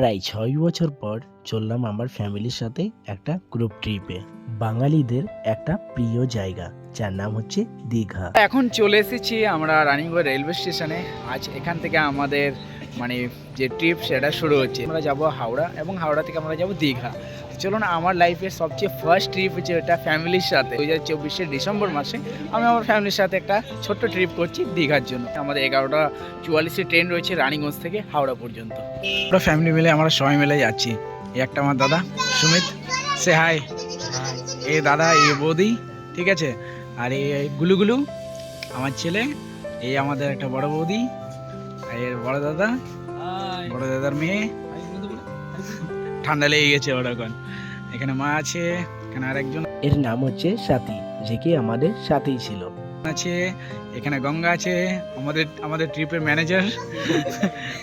প্রায় ছয় বছর পর চললাম আমার ফ্যামিলির সাথে একটা গ্রুপ ট্রিপে বাঙালিদের একটা প্রিয় জায়গা, যার নাম হচ্ছে দীঘা। এখন চলে এসেছি আমরা রানিংগড় রেলওয়ে স্টেশনে। আজ এখান থেকে আমাদের মানে যে ট্রিপ সেটা শুরু হচ্ছে। আমরা যাব হাওড়া এবং হাওড়া থেকে আমরা যাব দীঘা। চলুন আমার লাইফের সবচেয়ে ফার্স্ট ট্রিপ হচ্ছে এটা ফ্যামিলির সাথে। দু হাজার চব্বিশের ডিসেম্বর মাসে আমি আমার ফ্যামিলির সাথে একটা ছোট্ট ট্রিপ করছি দীঘার জন্য। আমাদের এগারোটা চুয়াল্লিশে ট্রেন রয়েছে রানিগঞ্জ থেকে হাওড়া পর্যন্ত। আমরা ফ্যামিলি মিলে আমরা সবাই মিলে যাচ্ছি। এই একটা আমার দাদা সুমিত। সে হাই এ দাদা এ বৌদি ঠিক আছে? আর এই গুলুগুলু আমার ছেলে এই আমাদের একটা বড় বৌদি আর এর বড় দাদা বড় দাদার মেয়ে। ঠান্ডা লেগে গেছে ওরকম এখানে মা আছে এখানে আরেকজন এর নাম হচ্ছে সাথী যে কি আমাদের সাথেই ছিল আছে এখানে গঙ্গা আছে আমাদের আমাদের ট্রিপের ম্যানেজার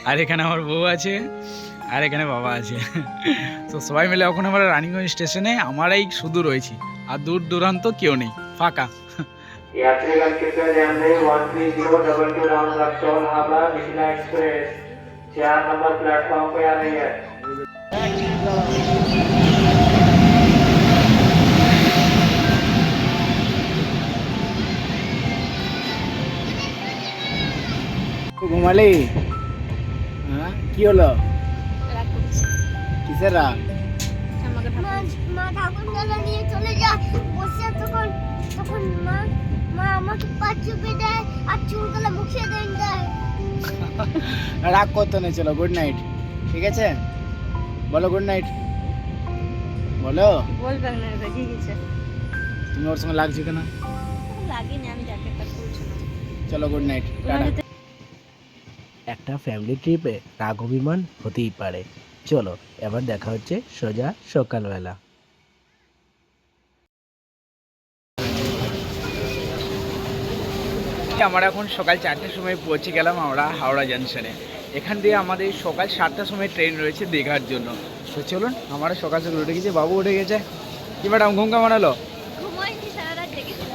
আর এখানে আমার বউ আছে আর এখানে বাবা আছে তো সবাই মিলে এখন আমরা রানিগঞ্জ স্টেশনে আমরাই শুধু রয়েছি আর দূর দূরান্ত কেউ নেই ফাঁকা यात्रीगण कृपया ध्यान दें one three zero double two round Raxaul Howrah Mithila express चार नंबर प्लेटफॉर्म पे आ रही है ঘুমালি? হ্যাঁ? কি হলো? কিসের রাগ? মা ঠাকুর গলা নিয়ে চলে যায় বসে তখন তখন মা মা আমাকে পা চুপে দেয় আর চুলগুলো মুখে দেন দেয়। রাগ করতে নেই চলো গুড নাইট ঠিক আছে? বলো গুড নাইট বলো। বলবেন না রেগে গেছে। তুমি ওর সঙ্গে লাগছে কেন? লাগেনি আমি জ্যাকেটটা খুলছি না চলো গুড নাইট টাটা। একটা ফ্যামিলি ট্রিপে রাগ অভিমান হতেই পারে। চলো এবার দেখা হচ্ছে সোজা সকালবেলা। আমরা এখন সকাল চারটের সময় পৌঁছে গেলাম আমরা হাওড়া জাংশনে এখান দিয়ে আমাদের সকাল সাতটার সময় ট্রেন রয়েছে দীঘার জন্য। তো চলুন আমরা সকাল সকাল উঠে গেছি। বাবু উঠে গেছে। কি ম্যাডাম ঘুম কেমন হলো?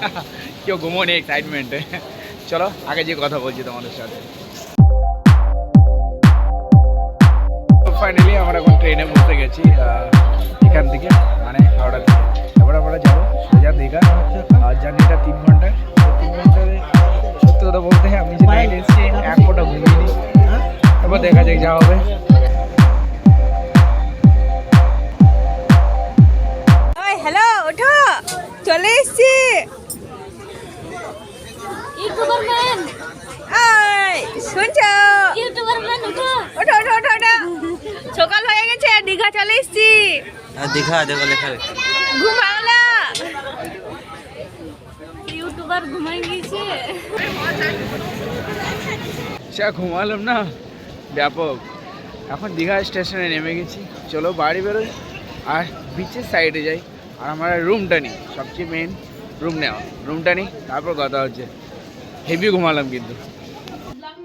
কেউ ঘুমোনি এক্সাইটমেন্টে চলো আগে যে কথা বলছি তোমাদের সাথে। ফাইনালি আমরা এখন ট্রেনে বসে গেছি এখান থেকে মানে হাওড়া থেকে। এবার আমরা যাব সোজা দীঘা। আর জার্নিটা তিন ঘণ্টা চলে এসছি। হ্যাঁ, দীঘা দেখো লেখা ঘুমাওলা। আচ্ছা, ঘুমালাম না। ব্যাপক। এখন দীঘা স্টেশনে নেমে গেছি। চলো বাড়ি বেরোই আর বিচের সাইডে যাই। আর আমার রুমটা নিই সবচেয়ে মেন রুম নেওয়া। রুমটা নিই তারপর কথা হচ্ছে। হেভি ঘুমালাম কিন্তু।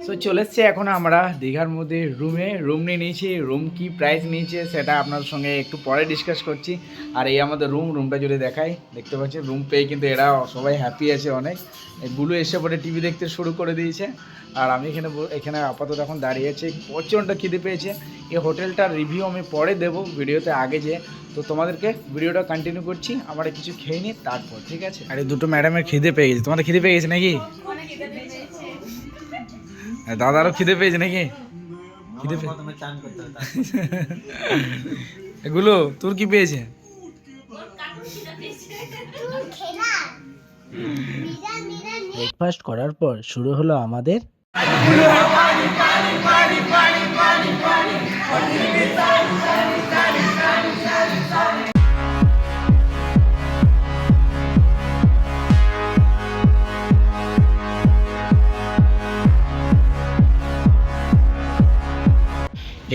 সো চলে এসছে এখন আমরা দীঘার মধ্যে রুমে রুম নিয়ে নিয়েছি রুম কি প্রাইস নিয়েছে সেটা আপনার সঙ্গে একটু পরে ডিসকাস করছি। আর এই আমাদের রুম রুমটা যদি দেখাই। দেখতে পাচ্ছি রুম পেয়ে কিন্তু এরা সবাই হ্যাপি আছে অনেক। এই গুলো এসে পরে টিভি দেখতে শুরু করে দিয়েছে। আর আমি এখানে ব- এখানে আপাতত এখন দাঁড়িয়ে আছি। প্রচণ্ড খিদে পেয়েছে। এই হোটেলটার রিভিউ আমি পরে দেবো ভিডিওতে আগে যে তো তোমাদেরকে ভিডিওটা কন্টিনিউ করছি আমরা কিছু খেয়ে নিই তারপর ঠিক আছে? আরে দুটো ম্যাডামের খিদে পেয়ে গেছে। তোমাদের খিদে পেয়ে গেছে নাকি? দাদারও খিদে পেয়েছে নাকি খিদে পেয়ে এগুলো তোর কি পেয়েছে ব্রেকফাস্ট করার পর শুরু হলো আমাদের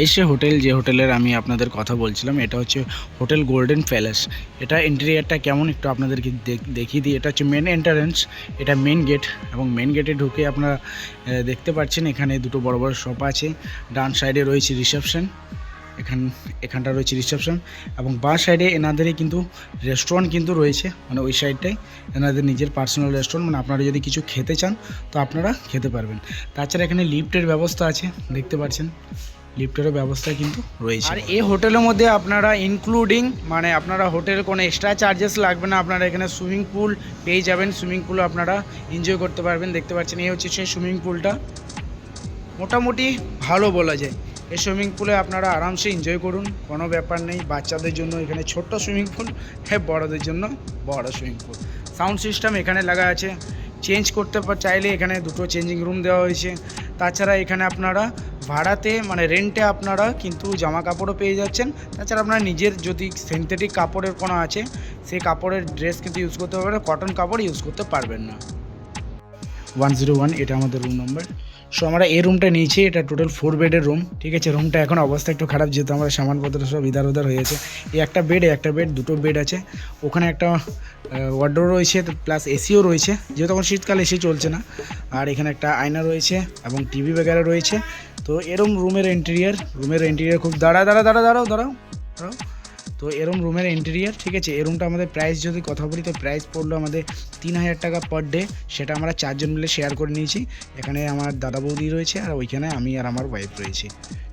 এসে হোটেল, যে হোটেলের আমি আপনাদের কথা বলছিলাম, এটা হচ্ছে হোটেল গোল্ডেন প্যালেস। এটা ইন্টেরিয়ারটা কেমন একটু আপনাদেরকে দেখিয়ে দিই। এটা হচ্ছে মেন এন্ট্রান্স এটা মেন গেট এবং মেন গেটে ঢুকে আপনারা দেখতে পাচ্ছেন এখানে দুটো বড় বড় শপ আছে। ডান সাইডে রয়েছে রিসেপশন এখান, এখানটা রয়েছে রিসেপশন এবং বাঁ সাইডে এনাদেরই কিন্তু রেস্টুরেন্ট কিন্তু রয়েছে মানে ওই সাইডটাই এনাদের নিজের পার্সোনাল রেস্টুরেন্ট মানে আপনারা যদি কিছু খেতে চান, তো আপনারা খেতে পারবেন। তাছাড়া এখানে লিফটের ব্যবস্থা আছে, দেখতে পাচ্ছেন। লিফটেরও ব্যবস্থা কিন্তু রয়েছে। আর এই হোটেলের মধ্যে আপনারা ইনক্লুডিং মানে আপনারা হোটেল কোনো এক্সট্রা চার্জেস লাগবে না, আপনারা এখানে সুইমিং পুল পেয়ে যাবেন সুইমিং পুল আপনারা এনজয় করতে পারবেন, দেখতে পাচ্ছেন, এই হচ্ছে সেই সুইমিং পুলটা মোটামুটি ভালো বলা যায়। এই সুইমিং পুলে আপনারা আরামসে এনজয় করুন, কোনো ব্যাপার নেই, বাচ্চাদের জন্য এখানে ছোট্ট সুইমিং পুল হ্যাঁ বড়দের জন্য বড় সুইমিং পুল সাউন্ড সিস্টেম এখানে লাগা আছে। চেঞ্জ করতে চাইলে এখানে দুটো চেঞ্জিং রুম দেওয়া হয়েছে। তাছাড়া এখানে আপনারা ভাড়াতে মানে রেন্টে আপনারা কিন্তু জামা কাপড়ও পেয়ে যাচ্ছেন। তাছাড়া আপনারা নিজের যদি সিনথেটিক কাপড়ের কোনো আছে সেই কাপড়ের ড্রেস কিন্তু ইউজ করতে পারবেন কটন কাপড় ইউজ করতে পারবেন না। ওয়ান জিরো ওয়ান এটা আমাদের রুম নাম্বার সো আমরা এই রুমটা নিয়েছি, এটা টোটাল ফোর বেডের রুম ঠিক আছে? রুমটা এখন অবস্থা একটু খারাপ, যেহেতু আমরা সামানপত্র সব ইধার হয়ে গেছে। এই একটা বেড একটা বেড দুটো বেড আছে। ওখানে একটা ওয়ার্ডরো রয়েছে প্লাস এসিও রয়েছে। যেহেতু এখন শীতকাল এসি চলছে না। আর এখানে একটা আয়না রয়েছে এবং টিভি বগেরা রয়েছে। তো এরম রুমের ইন্টেরিয়ার রুমের ইন্টেরিয়ার খুব দাঁড়া দাঁড়া দাঁড়া দাঁড়াও দাঁড়াও দাঁড়াও। তো এরম রুমের ইন্টেরিয়ার ঠিক আছে? এই রুমটা আমাদের প্রাইস যদি কথা বলি, তো প্রাইস পড়ল আমাদের তিন হাজার টাকা পার ডে সেটা আমরা চারজন মিলে শেয়ার করে নিয়েছি। এখানে আমার দাদা বৌদি রয়েছে, আর ওইখানে আমি আর আমার ওয়াইফ রয়েছে।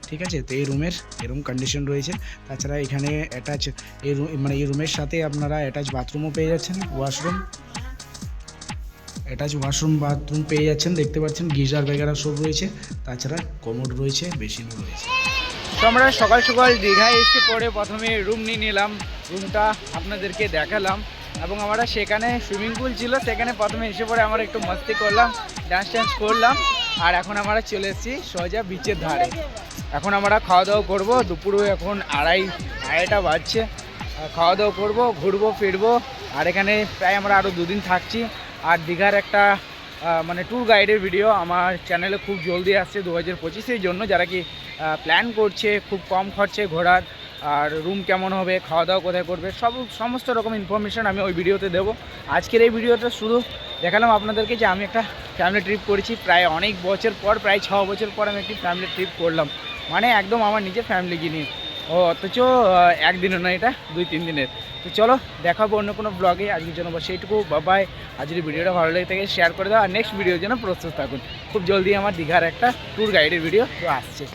ঠিক আছে? তো এই রুমের এরম কন্ডিশন রয়েছে। তাছাড়া এখানে অ্যাটাচ এই রুম মানে এই রুমের সাথে আপনারা অ্যাটাচ বাথরুমও পেয়ে যাচ্ছেন ওয়াশরুম অ্যাটাচ ওয়াশরুম বাথরুম পেয়ে যাচ্ছেন, দেখতে পাচ্ছেন, গিজার বগেরা সব রয়েছে। তাছাড়া কমোড রয়েছে, বেসিনও রয়েছে। তো আমরা সকাল সকাল দীঘায় এসে পরে প্রথমে রুম নিয়ে নিলাম রুমটা আপনাদেরকে দেখালাম এবং আমরা সেখানে সুইমিং পুল ছিল, সেখানে প্রথমে এসে পরে আমরা একটু মস্তি করলাম ডান্স ট্যান্স করলাম আর এখন আমরা চলে এসেছি সোজা বিচের ধারে। এখন আমরা খাওয়া দাওয়া করব দুপুরে এখন আড়াই, আড়াইটা বাজছে। খাওয়া দাওয়া করব, ঘুরবো, ফিরবো, আর এখানে প্রায় আমরা আরও দুদিন থাকছি। আর দীঘার একটা মানে ট্যুর গাইডের ভিডিও আমার চ্যানেলে খুব জলদি আসছে দু হাজার পঁচিশের জন্য যারা কি প্ল্যান করছে, খুব কম খরচে ঘোরার, আর রুম কেমন হবে, খাওয়া দাওয়া কোথায় করবে, সব, সমস্ত রকম ইনফরমেশান আমি ওই ভিডিওতে দেবো। আজকের এই ভিডিওটা শুধু দেখালাম আপনাদেরকে যে আমি একটা ফ্যামিলি ট্রিপ করেছি, প্রায় অনেক বছর পর, প্রায় ছ বছর পর আমি একটি ফ্যামিলি ট্রিপ করলাম। মানে একদম আমার নিজের ফ্যামিলিকে নিয়ে। ও অথচ একদিনও নয় এটা? দুই, তিন দিনের। তো চলো, দেখাবো অন্য কোনো ব্লগে আজকের জন্য সেইটুকু বাবাই আর যদি ভিডিওটা ভালো লেগে থাকে শেয়ার করে দাও। আর নেক্সট ভিডিওর জন্য প্রস্তুত থাকুন। খুব জলদি আমার দীঘার একটা ট্যুর গাইডের ভিডিও তো আসছে।